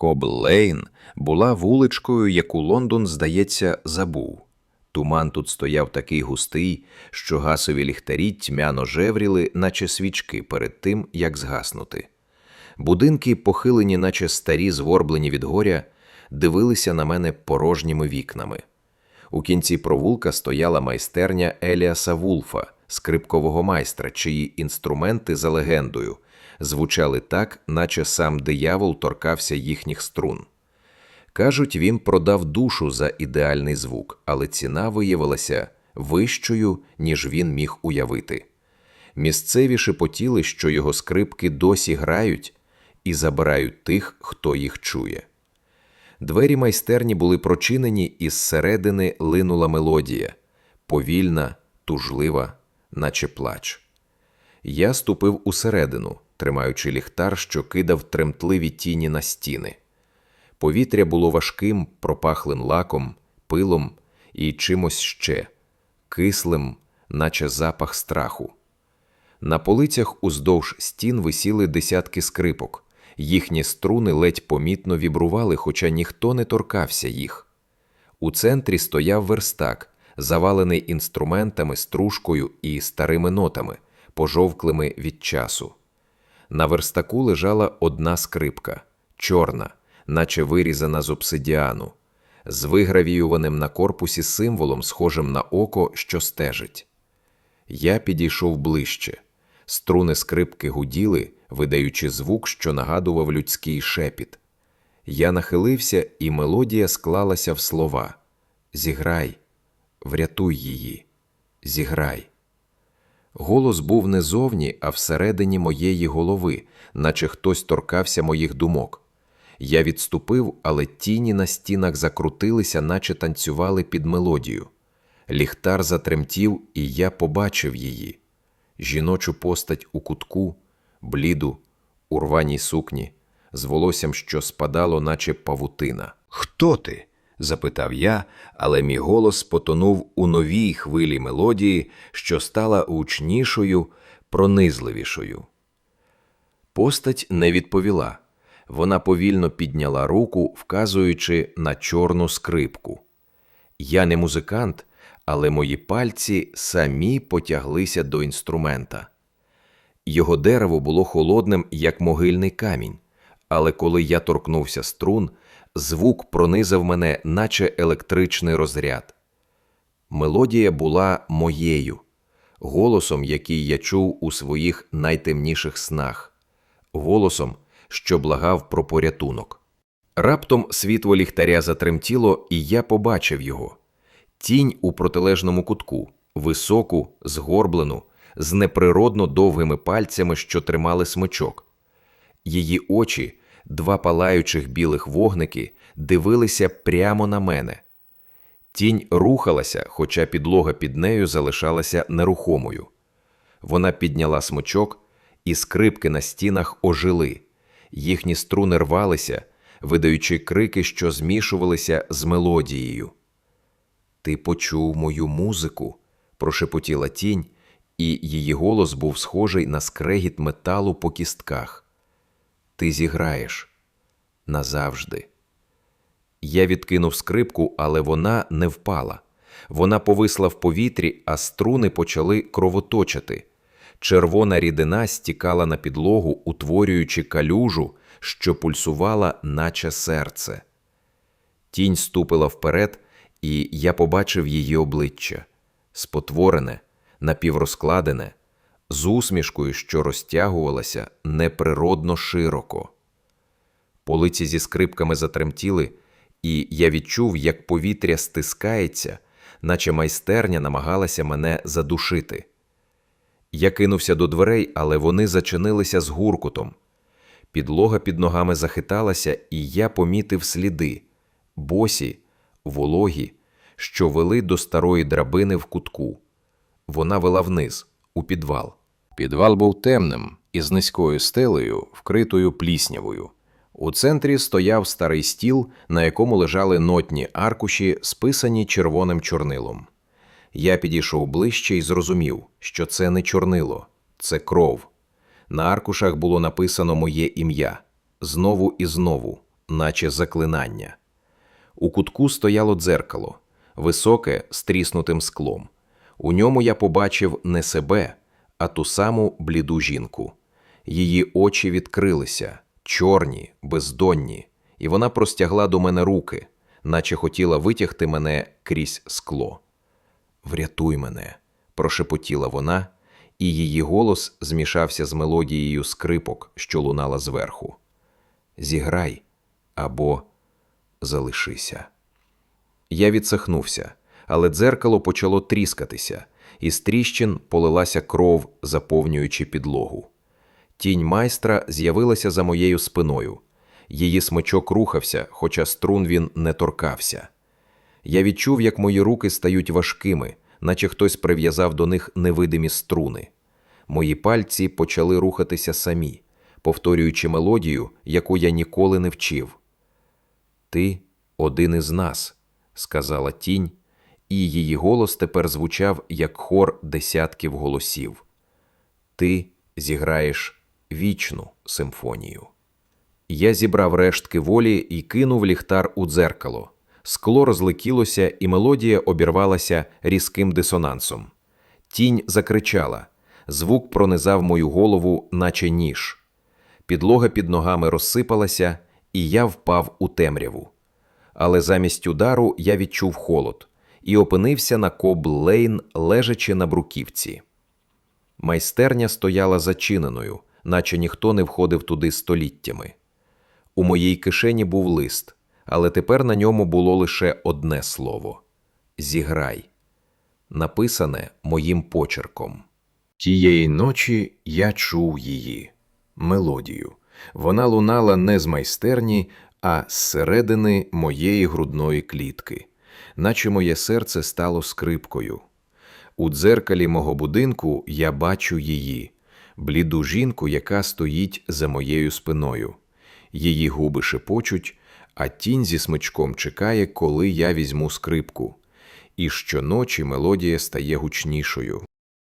Кобл-Лейн була вуличкою, яку Лондон, здається, забув. Туман тут стояв такий густий, що гасові ліхтарі тьмяно жевріли, наче свічки перед тим, як згаснути. Будинки, похилені, наче старі, згорблені від горя, дивилися на мене порожніми вікнами. У кінці провулка стояла майстерня Еліаса Вулфа, скрипкового майстра, чиї інструменти за легендою звучали так, наче сам диявол торкався їхніх струн. Кажуть, він продав душу за ідеальний звук, але ціна виявилася вищою, ніж він міг уявити. Місцеві шепотіли, що його скрипки досі грають і забирають тих, хто їх чує. Двері майстерні були прочинені, і зсередини линула мелодія повільна, тужлива, наче плач. Я ступив усередину, тримаючи ліхтар, що кидав тремтливі тіні на стіни. Повітря було важким, пропахлим лаком, пилом і чимось ще, кислим, наче запах страху. На полицях уздовж стін висіли десятки скрипок. Їхні струни ледь помітно вібрували, хоча ніхто не торкався їх. У центрі стояв верстак, завалений інструментами, стружкою і старими нотами, пожовклими від часу. На верстаку лежала одна скрипка, чорна, наче вирізана з обсидіану, з вигравіюваним на корпусі символом, схожим на око, що стежить. Я підійшов ближче. Струни скрипки гуділи, видаючи звук, що нагадував людський шепіт. Я нахилився, і мелодія склалася в слова: Зіграй, врятуй її, зіграй. Голос був не зовні, а всередині моєї голови, наче хтось торкався моїх думок. Я відступив, але тіні на стінах закрутилися, наче танцювали під мелодію. Ліхтар затремтів, і я побачив її жіночу постать у кутку, бліду, у рваній сукні, з волоссям, що спадало, наче павутина. Хто ти? Запитав я, але мій голос потонув у новій хвилі мелодії, що стала гучнішою, пронизливішою. Постать не відповіла. Вона повільно підняла руку, вказуючи на чорну скрипку. Я не музикант, але мої пальці самі потяглися до інструмента. Його дерево було холодним, як могильний камінь, але коли я торкнувся струн, звук пронизав мене, наче електричний розряд. Мелодія була моєю, голосом, який я чув у своїх найтемніших снах, голосом, що благав про порятунок. Раптом світло ліхтаря затремтіло, і я побачив його тінь у протилежному кутку, високу, згорблену, з неприродно довгими пальцями, що тримали смичок. Її очі, два палаючих білих вогники, дивилися прямо на мене. Тінь рухалася, хоча підлога під нею залишалася нерухомою. Вона підняла смичок, і скрипки на стінах ожили, їхні струни рвалися, видаючи крики, що змішувалися з мелодією. Ти почув мою музику, прошепотіла тінь, і її голос був схожий на скрегіт металу по кістках. Ти зіграєш назавжди. Я відкинув скрипку, але вона не впала. Вона повисла в повітрі, а струни почали кровоточити. Червона рідина стікала на підлогу, утворюючи калюжу, що пульсувала, наче серце. Тінь ступила вперед і я побачив її обличчя спотворене, напіврозкладене, з усмішкою, що розтягувалася неприродно широко. Полиці зі скрипками затремтіли, і я відчув, як повітря стискається, наче майстерня намагалася мене задушити. Я кинувся до дверей, але вони зачинилися з гуркутом. Підлога під ногами захиталася, і я помітив сліди босі вологі, що вели до старої драбини в кутку. Вона вела вниз, у підвал. Підвал був темним із низькою стелею, вкритою пліснявою. У центрі стояв старий стіл, на якому лежали нотні аркуші, списані червоним чорнилом. Я підійшов ближче і зрозумів, що це не чорнило, це кров. На аркушах було написано моє ім'я знову і знову, наче заклинання. У кутку стояло дзеркало, високе з тріснутим склом. У ньому я побачив не себе, а ту саму бліду жінку. Її очі відкрилися, чорні, бездонні, і вона простягла до мене руки, наче хотіла витягти мене крізь скло. Врятуй мене, прошепотіла вона, і її голос змішався з мелодією скрипок, що лунала зверху. Зіграй або залишися. Я відсахнувся, але дзеркало почало тріскатися, і з тріщин полилася кров, заповнюючи підлогу. Тінь майстра з'явилася за моєю спиною. Її смичок рухався, хоча струн він не торкався. Я відчув, як мої руки стають важкими, наче хтось прив'язав до них невидимі струни. Мої пальці почали рухатися самі, повторюючи мелодію, яку я ніколи не вчив. Ти один із нас, сказала тінь, і її голос тепер звучав як хор десятків голосів. Ти зіграєш вічну симфонію. Я зібрав рештки волі і кинув ліхтар у дзеркало. Скло розлетілося, і мелодія обірвалася різким дисонансом. Тінь закричала. Звук пронизав мою голову, наче ніж. Підлога під ногами розсипалася, і я впав у темряву. Але замість удару я відчув холод і опинився на Кобл-Лейн, лежачи на бруківці. Майстерня стояла зачиненою, наче ніхто не входив туди століттями. У моїй кишені був лист, але тепер на ньому було лише одне слово Зіграй, написане моїм почерком. Тієї ночі я чув її мелодію. Вона лунала не з майстерні, а зсередини моєї грудної клітки, наче моє серце стало скрипкою. У дзеркалі мого будинку я бачу її, бліду жінку, яка стоїть за моєю спиною. Її губи шепочуть, а тінь зі смичком чекає, коли я візьму скрипку. І щоночі мелодія стає гучнішою.